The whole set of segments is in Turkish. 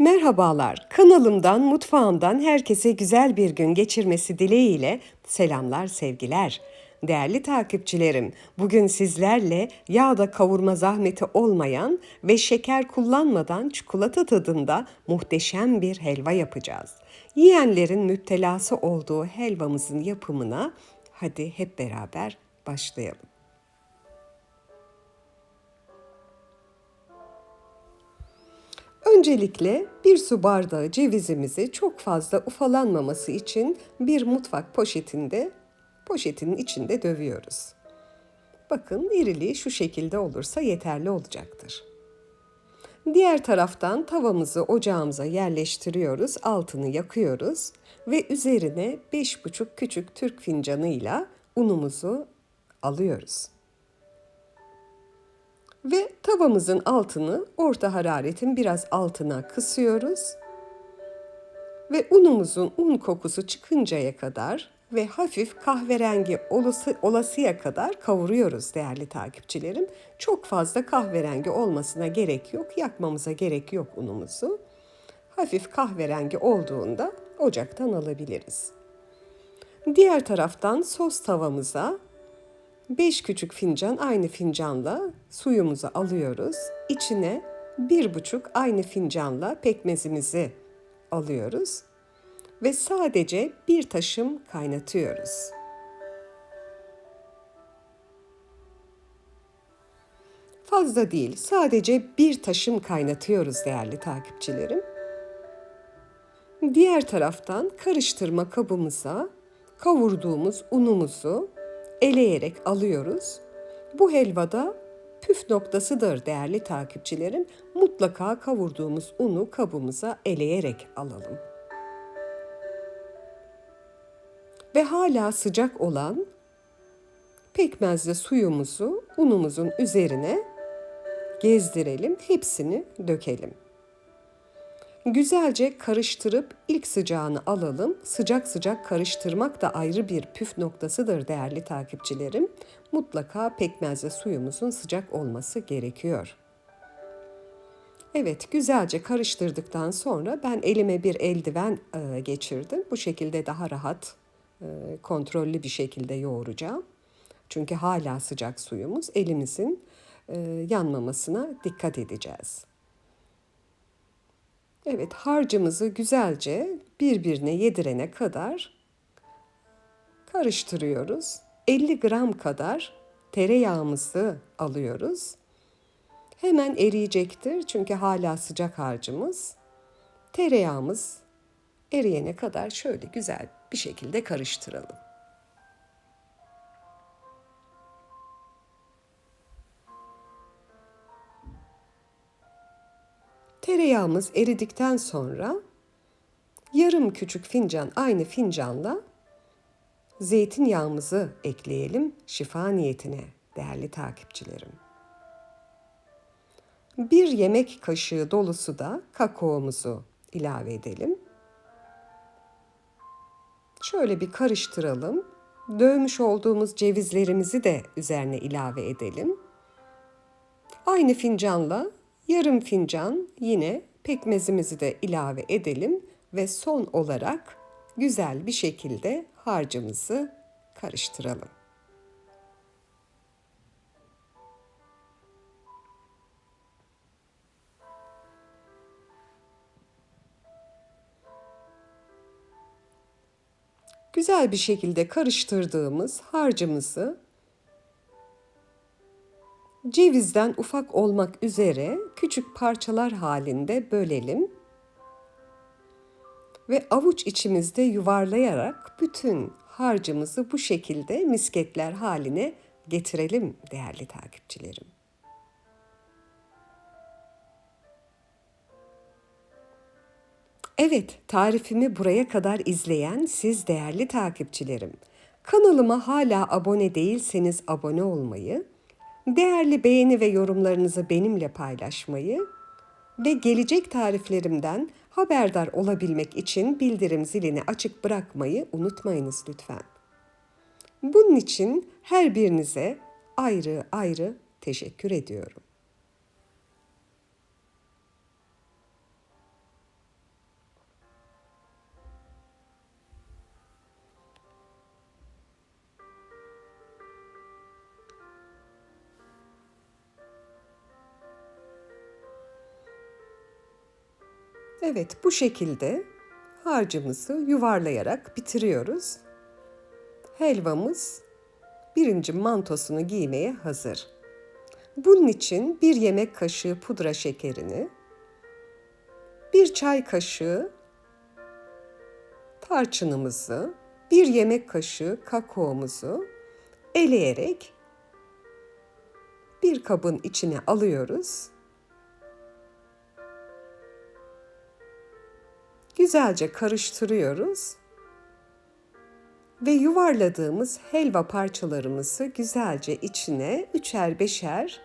Merhabalar, kanalımdan, mutfağımdan herkese güzel bir gün geçirmesi dileğiyle selamlar, sevgiler. Değerli takipçilerim, bugün sizlerle yağda kavurma zahmeti olmayan ve şeker kullanmadan çikolata tadında muhteşem bir helva yapacağız. Yiyenlerin müptelası olduğu helvamızın yapımına hadi hep beraber başlayalım. Öncelikle bir su bardağı cevizimizi çok fazla ufalanmaması için bir mutfak poşetinde poşetinin içinde dövüyoruz. Bakın iriliği şu şekilde olursa yeterli olacaktır. Diğer taraftan tavamızı ocağımıza yerleştiriyoruz, altını yakıyoruz ve üzerine 5,5 küçük Türk fincanıyla unumuzu alıyoruz. Ve tavamızın altını orta hararetin biraz altına kısıyoruz. Ve unumuzun un kokusu çıkıncaya kadar ve hafif kahverengi olası, olasıya kadar kavuruyoruz değerli takipçilerim. Çok fazla kahverengi olmasına gerek yok, yakmamıza gerek yok unumuzu. Hafif kahverengi olduğunda ocaktan alabiliriz. Diğer taraftan sos tavamıza 5 küçük fincan aynı fincanla suyumuzu alıyoruz. İçine bir buçuk aynı fincanla pekmezimizi alıyoruz ve sadece bir taşım kaynatıyoruz. Fazla değil, sadece bir taşım kaynatıyoruz değerli takipçilerim. Diğer taraftan karıştırma kabımıza kavurduğumuz unumuzu eleyerek alıyoruz. Bu helvada püf noktasıdır değerli takipçilerim. Mutlaka kavurduğumuz unu kabımıza eleyerek alalım. Ve hala sıcak olan pekmezli suyumuzu unumuzun üzerine gezdirelim, hepsini dökelim. Güzelce karıştırıp ilk sıcağını alalım. Sıcak sıcak karıştırmak da ayrı bir püf noktasıdır değerli takipçilerim. Mutlaka pekmezle suyumuzun sıcak olması gerekiyor. Evet, güzelce karıştırdıktan sonra ben elime bir eldiven e, geçirdim. Bu şekilde daha rahat, e, kontrollü bir şekilde yoğuracağım. Çünkü hala sıcak suyumuz elimizin e, yanmamasına dikkat edeceğiz. Evet harcımızı güzelce birbirine yedirene kadar karıştırıyoruz. 50 gram kadar tereyağımızı alıyoruz. Hemen eriyecektir çünkü hala sıcak harcımız. Tereyağımız eriyene kadar şöyle güzel bir şekilde karıştıralım. Tereyağımız eridikten sonra yarım küçük fincan aynı fincanla zeytinyağımızı ekleyelim şifa niyetine değerli takipçilerim. Bir yemek kaşığı dolusu da kakaomuzu ilave edelim. Şöyle bir karıştıralım. Dövmüş olduğumuz cevizlerimizi de üzerine ilave edelim. Aynı fincanla Yarım fincan yine pekmezimizi de ilave edelim ve son olarak güzel bir şekilde harcımızı karıştıralım. Güzel bir şekilde karıştırdığımız harcımızı Cevizden ufak olmak üzere küçük parçalar halinde bölelim ve avuç içimizde yuvarlayarak bütün harcımızı bu şekilde misketler haline getirelim değerli takipçilerim. Evet, tarifimi buraya kadar izleyen siz değerli takipçilerim. Kanalıma hala abone değilseniz abone olmayı, Değerli beğeni ve yorumlarınızı benimle paylaşmayı ve gelecek tariflerimden haberdar olabilmek için bildirim zilini açık bırakmayı unutmayınız lütfen. Bunun için her birinize ayrı ayrı teşekkür ediyorum. Evet, bu şekilde harcımızı yuvarlayarak bitiriyoruz. Helvamız birinci mantosunu giymeye hazır. Bunun için bir yemek kaşığı pudra şekerini, bir çay kaşığı tarçınımızı, bir yemek kaşığı kakaomuzu eleyerek bir kabın içine alıyoruz. Güzelce karıştırıyoruz ve yuvarladığımız helva parçalarımızı güzelce içine üçer beşer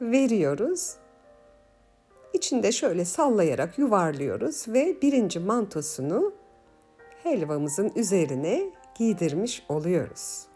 veriyoruz. İçinde şöyle sallayarak yuvarlıyoruz ve birinci mantosunu helvamızın üzerine giydirmiş oluyoruz.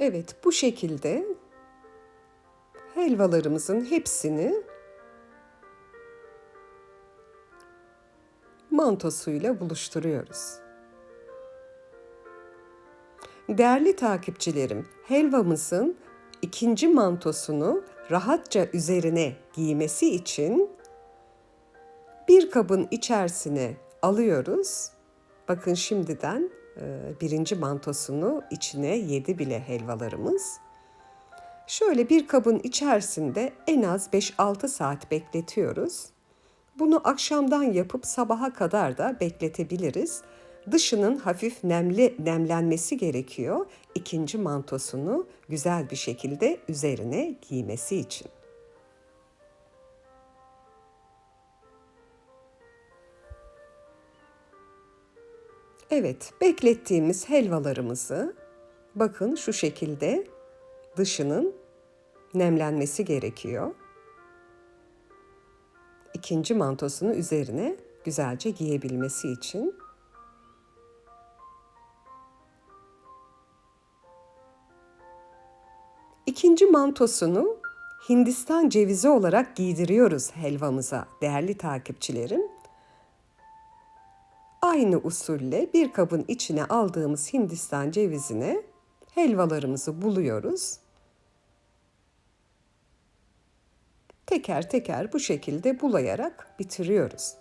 Evet, bu şekilde helvalarımızın hepsini mantosuyla buluşturuyoruz. Değerli takipçilerim, helvamızın ikinci mantosunu rahatça üzerine giymesi için bir kabın içerisine alıyoruz. Bakın şimdiden birinci mantosunu içine yedi bile helvalarımız. Şöyle bir kabın içerisinde en az 5-6 saat bekletiyoruz. Bunu akşamdan yapıp sabaha kadar da bekletebiliriz. Dışının hafif nemli nemlenmesi gerekiyor. İkinci mantosunu güzel bir şekilde üzerine giymesi için. Evet, beklettiğimiz helvalarımızı bakın şu şekilde dışının nemlenmesi gerekiyor. İkinci mantosunu üzerine güzelce giyebilmesi için. İkinci mantosunu Hindistan cevizi olarak giydiriyoruz helvamıza değerli takipçilerim. Aynı usulle bir kabın içine aldığımız Hindistan cevizine helvalarımızı buluyoruz. Teker teker bu şekilde bulayarak bitiriyoruz.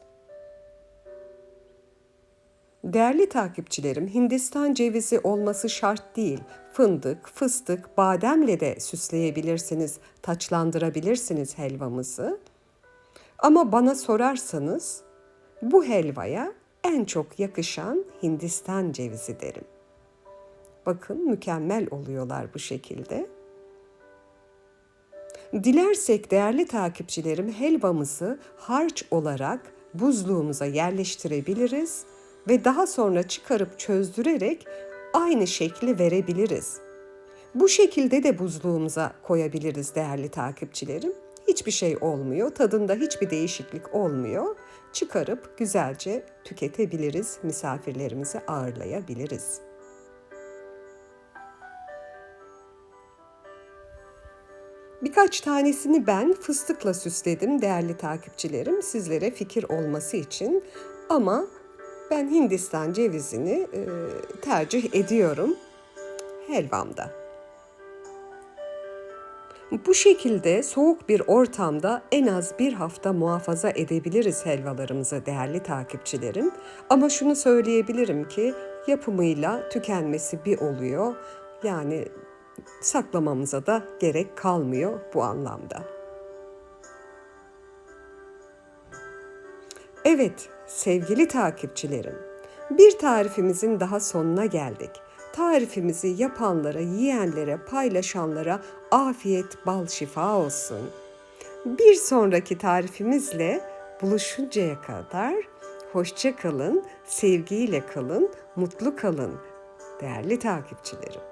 Değerli takipçilerim, Hindistan cevizi olması şart değil. Fındık, fıstık, bademle de süsleyebilirsiniz, taçlandırabilirsiniz helvamızı. Ama bana sorarsanız bu helvaya en çok yakışan Hindistan cevizi derim. Bakın mükemmel oluyorlar bu şekilde. Dilersek değerli takipçilerim helvamızı harç olarak buzluğumuza yerleştirebiliriz ve daha sonra çıkarıp çözdürerek aynı şekli verebiliriz. Bu şekilde de buzluğumuza koyabiliriz değerli takipçilerim. Hiçbir şey olmuyor, tadında hiçbir değişiklik olmuyor. Çıkarıp güzelce tüketebiliriz, misafirlerimizi ağırlayabiliriz. Birkaç tanesini ben fıstıkla süsledim değerli takipçilerim sizlere fikir olması için ama ben Hindistan cevizini e, tercih ediyorum helvamda. Bu şekilde soğuk bir ortamda en az bir hafta muhafaza edebiliriz helvalarımızı değerli takipçilerim. Ama şunu söyleyebilirim ki yapımıyla tükenmesi bir oluyor. Yani saklamamıza da gerek kalmıyor bu anlamda. Evet sevgili takipçilerim, bir tarifimizin daha sonuna geldik. Tarifimizi yapanlara, yiyenlere, paylaşanlara afiyet, bal, şifa olsun. Bir sonraki tarifimizle buluşuncaya kadar hoşça kalın, sevgiyle kalın, mutlu kalın değerli takipçilerim.